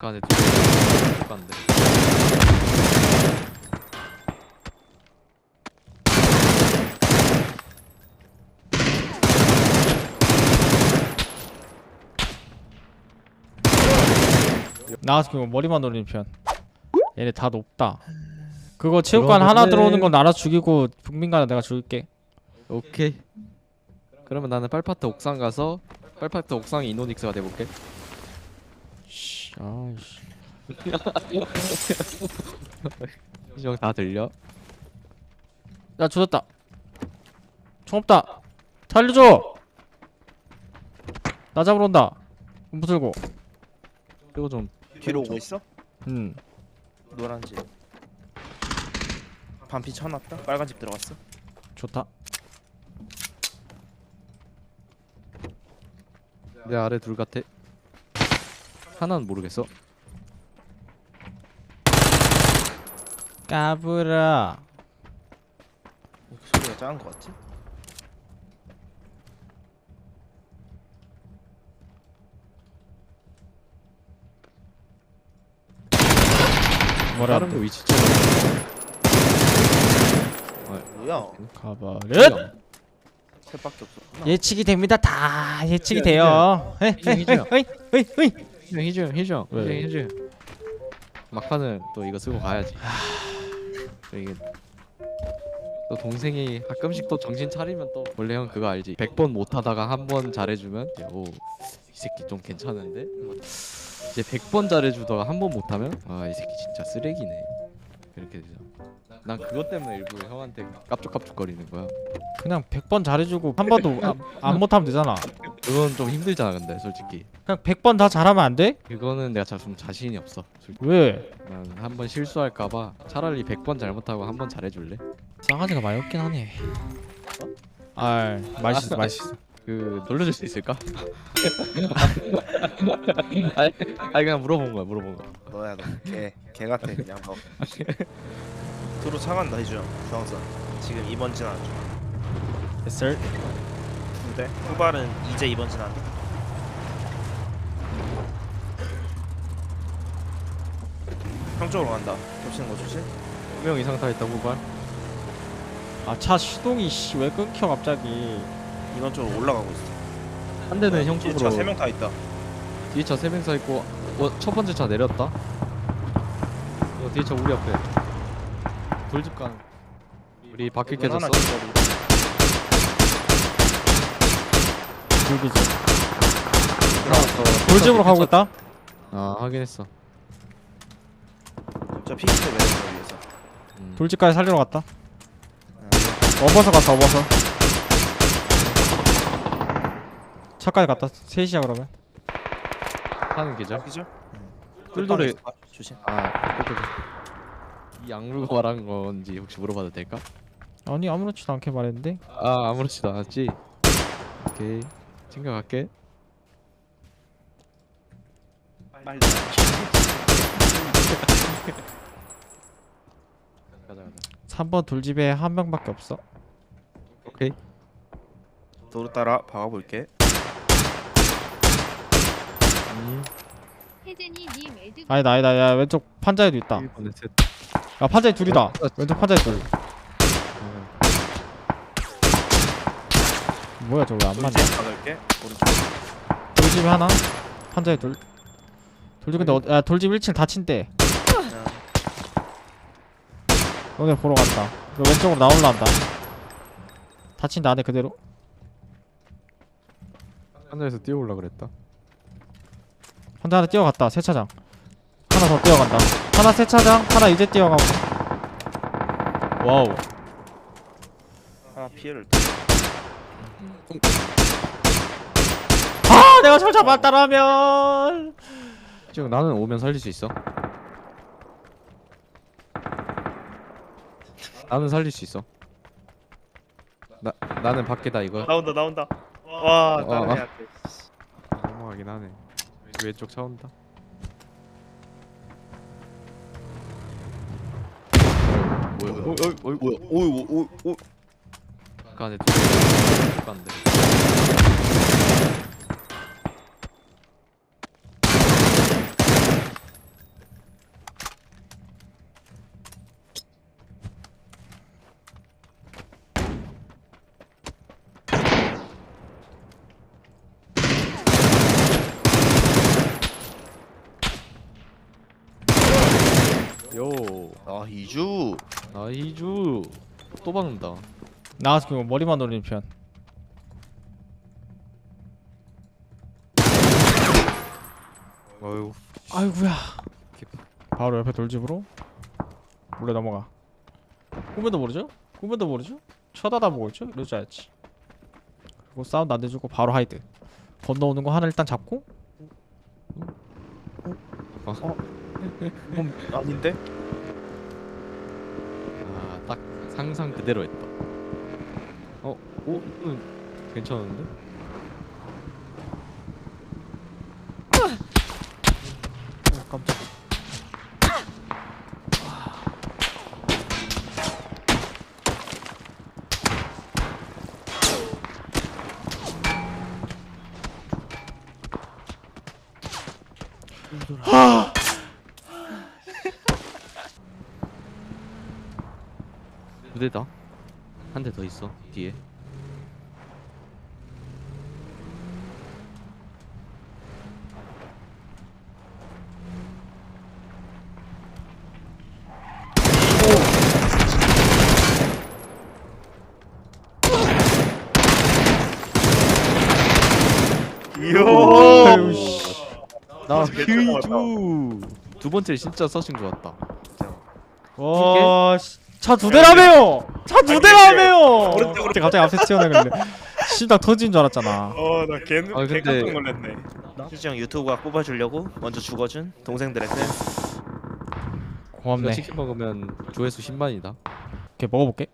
그 안에 두 간데. 나와서 그거 머리만 노리는 편. 얘네 다 높다. 그거 체육관 하나 들어오는 건 알아 죽이고 북민가는 내가 죽일게. 오케이. 그러면 나는 빨파트 옥상 가서 빨파트 옥상 이노닉스가 돼볼게. 씨, 아이씨. 희정 다 들려? 야 죽었다. 총 없다. 살려줘. 나 잡으러 온다. 공부 들고. 이거 좀 뒤로 오고 있어? 음. 노란 집. 반피 쳐놨다. 빨간 집 들어갔어. 좋다. 내 아래 둘 같아. 하나는 모르겠어. 까불어. 소리가 작은 것 같지? 뭐라? 다른 거 위치 좀. 뭐야? 가버릇. 셋밖에 없었구나. 예측이 됩니다. 다 예측이 돼요. 헤이, 헤이. 헤이, 헤이, 헤이. 희정 희정 희정 왜? 희정 희정. 막판은 또 이거 쓰고 가야지. 또 이게 또 동생이 가끔씩 또 정신 차리면 또 원래 형 그거 알지? 100번 못 하다가 한 번 잘해주면 오이 새끼 좀 괜찮은데 이제 100번 잘해주다가 한 번 못하면 아 이 새끼 진짜 쓰레기네 그렇게 되죠. 난 그것 때문에 일부러 형한테 깝죽깝죽거리는 거야. 그냥 100번 잘해주고 한 번도 안, 안 못하면 되잖아. 그건 좀 힘들잖아 근데 솔직히. 그냥 100번 다 잘하면 안 돼? 그거는 내가 자- 좀 자신이 없어. 솔직히. 왜? 난 한 번 실수할까봐 차라리 100번 잘못하고 한 번 잘해줄래? 싸가지가 많이 없긴 하네. 아, 맛있어, 맛있어. 그 놀려줄 수 있을까? 아니, 아니 그냥 물어본 거야 물어본 거. 너야 너. 개. 개 같아 그냥 너. 도로 차간다 희주형. 중앙선. 지금 2번 진화 중. 됐을. 두 대. 후발은 이제 2번 진화한다. 형 쪽으로 간다. 겹치는 거 조심. 2명 이상 타 있다 후발. 아, 차 시동이 씨 왜 끊겨 갑자기? 2번 쪽으로 올라가고 있어. 한 대는 형 뒤에 쪽으로. 차 3명 타 있다. 뒤에 차 3명 서 있고 어, 첫 번째 차 내렸다. 이거 뒤에 차 우리 앞에. 돌집 가는. 우리 바퀴 이건 하나 깨졌어고. 불기지. 하나 더. 돌집으로 가고 있다. 아 확인했어. 저 피스트 내렸어 위에서. 음. 돌집까지 살리러 갔다. 아, 업어서 갔다, 업어서. 차까지 갔다. 셋이야 그러면. 하는 계절. 그죠? 꿀돌이. 조심. 아 그렇게. 이 악물고 말한 건지 혹시 물어봐도 될까? 아니 아무렇지도 않게 말했는데. 아 아무렇지도 않았지. 오케이. 챙겨갈게. 빨리. 가자 가자. 3번 돌집에 한 명밖에 없어. 오케이. 도로 따라 박아볼게. 혜진이님 애드 아니다 아니다 야 왼쪽 판자에도 있다. 1번에 셋. 야 판자에 둘이다. 어, 왼쪽 판자에 둘. 뭐야 저거 왜안 맞냐? 돌집. 오른쪽. 하나. 판자에 둘. 돌집 근데 어, 야 돌집 1층 닫힌대. 너네 보러 간다. 너 왼쪽으로 나올라 한다. 닫힌다 안에 그대로. 하늘에서 뛰어올라 그랬다. 판자 하나 뛰어갔다. 세차장. 하나 더 뛰어간다. 하나 세차장. 하나 이제 뛰어가고. 와우. 하나 피해를. 아 내가 저 잡았다라면. 지금 나는 오면 살릴 수 있어. 나는 살릴 수 있어. 나 나는 밖에다 이거. 나온다 나온다. 와 어, 따라해야 돼. 너무하긴 하네. 왼쪽 차 온다. 뭐야? 뭐야? 어이 어이 뭐야? 오이 오이 오. 그 안에 둘 건데. 나아 2주 나이주 또 박는다. 나와서 그거 머리만 돌리는 편 아이구야 바로 옆에 돌집으로 몰래 넘어가 꿈에도 모르죠? 꿈에도 모르죠? 쳐다다보고 있죠? 줄 알았지 그리고 사운드 안 내주고 바로 하이드 건너오는 거 하나 일단 잡고 음, 아닌데? 아 딱 상상 그대로 했다. 어? 오? 이건 괜찮은데? 깜짝 두 대다. 한 대 더 있어 뒤에. 이야 씨. 나 괜찮았다. 휴주. 두 번째 진짜 서칭 좋았다. 와, 차두 대라며요! 차두 대라며요! 오른쪽으로. 갑자기 앞에 튀어나갔는데 심장 터진 줄 알았잖아. 어나 개, 아, 개 근데- 깜짝 놀랐네 희정 유튜브가 뽑아주려고 먼저 죽어준 동생들에게 이거 고맙네. 치킨 먹으면 조회수 10만이다. 이렇게 먹어볼게.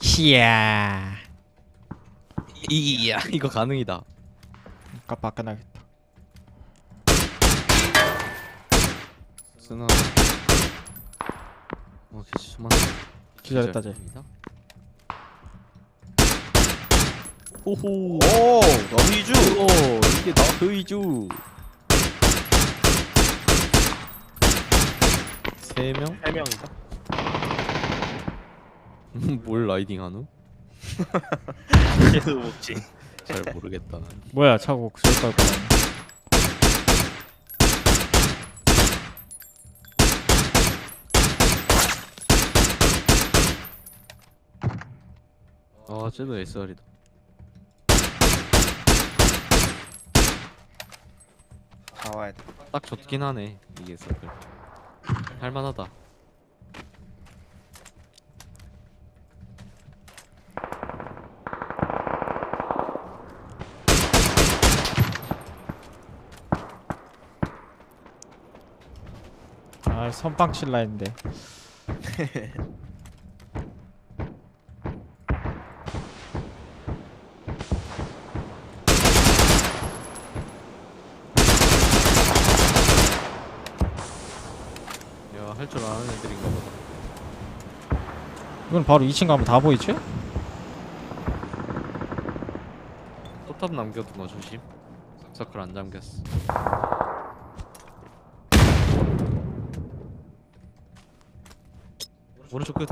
히야. 이야 이거 가능이다. 깜빡 끝나겠다. 쓰나. 어 수만. 기다렸다 쟤. 호호. 오 너무 이주 오 이게 나그 이주. 세 명? 3명인가? 뭘 라이딩 하누? 계속 먹지 잘 모르겠다. 난. 뭐야 차고 저기까지 올라오네. 아 쟤도 SR이다. 나와야 돼 딱 좋긴 하네 이게 서클. 할만하다. 아 선빵 칠라 했는데. 야할 줄 아는 애들인가 보다. 이건 바로 2층 가면 다 보이지? 포탑 남겨둔 거 조심. 서클 안 잠겼어. 오른쪽 끝.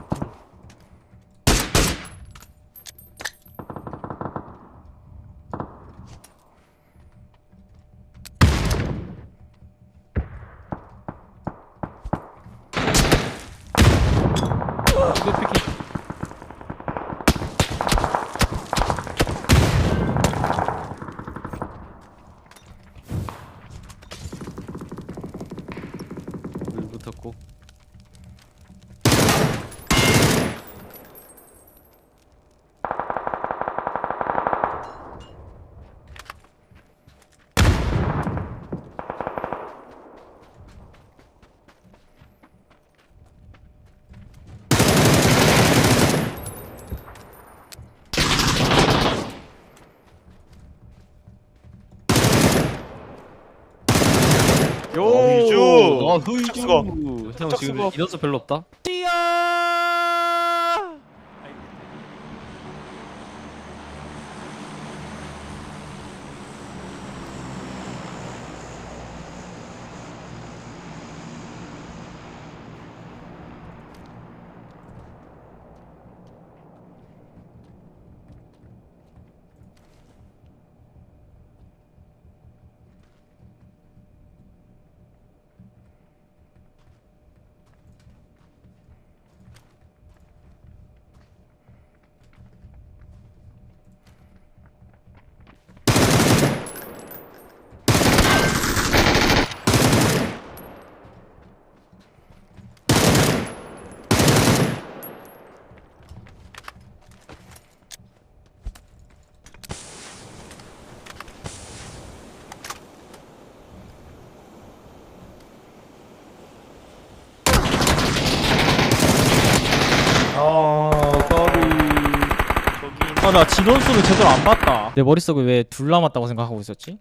아 후이주. 수고. 형 척척 지금 수고. 인원수 별로 없다. 나 진원수를 제대로 안 봤다 내 머릿속에 왜 둘 남았다고 생각하고 있었지?